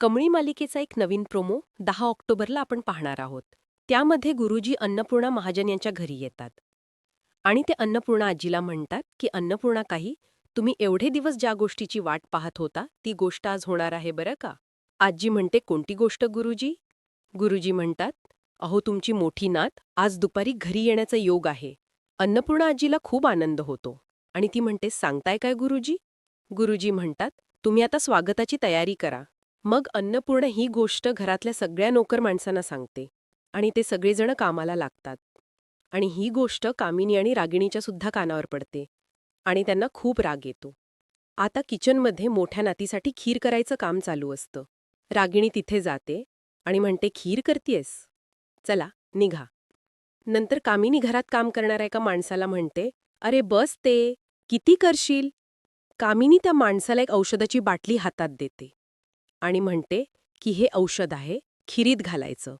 कमळी मालिकेचा एक नवीन प्रोमो दहा ऑक्टोबरला आपण पाहणार आहोत. त्यामध्ये गुरुजी अन्नपूर्णा महाजन यांच्या घरी येतात. आणि ते अन्नपूर्णा आजीला म्हणतात की अन्नपूर्णा काही तुम्ही एवढे दिवस ज्या गोष्टीची वाट पाहत होता ती गोष्ट आज होणार आहे बरं का? आजी म्हणते कोणती गोष्ट गुरुजी? गुरुजी म्हणतात अहो तुमची मोठी नात आज दुपारी घरी येण्याचा योग आहे. अन्नपूर्णा आजीला खूप आनंद होतो. आणि ती म्हणते सांगताय काय गुरुजी? गुरुजी म्हणतात तुम्ही आता स्वागताची तयारी करा. मग अन्नपूर्ण ही गोष्ट घरातल्या सगळ्या नोकर माणसांना सांगते आणि ते सगळेजण कामाला लागतात. आणि ही गोष्ट कामिनी आणि रागिणीच्या सुद्धा कानावर पडते आणि त्यांना खूप राग येतो. आता किचनमध्ये मोठ्या नातीसाठी खीर करायचं काम चालू असतं. रागिणी तिथे जाते आणि म्हणते खीर करतीयस? चला निघा. नंतर कामिनी घरात काम करणाऱ्या एका माणसाला म्हणते अरे बस ते किती करशील? कामिनी त्या माणसाला एक औषधाची बाटली हातात देते. आणि म्हणते की हे औषध आहे खिरीत घालायचं.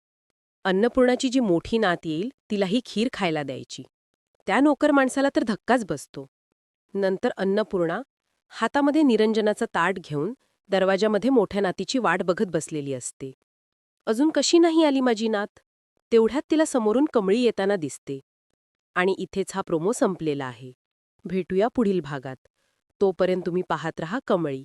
अन्नपूर्णाची जी मोठी नात येईल तिला ही खीर खायला द्यायची. त्या नोकर माणसाला तर धक्काच बसतो. नंतर अन्नपूर्णा हातामध्ये निरंजनाचं ताट घेऊन दरवाजामध्ये मोठ्या नातीची वाट बघत बसलेली असते. अजून कशी नाही आली माझी नात? तेवढ्यात तिला समोरून कमळी येताना दिसते. आणि इथेच हा प्रोमो संपलेला आहे. भेटूया पुढील भागात. तोपर्यंत तुम्ही पाहत रहा कमळी.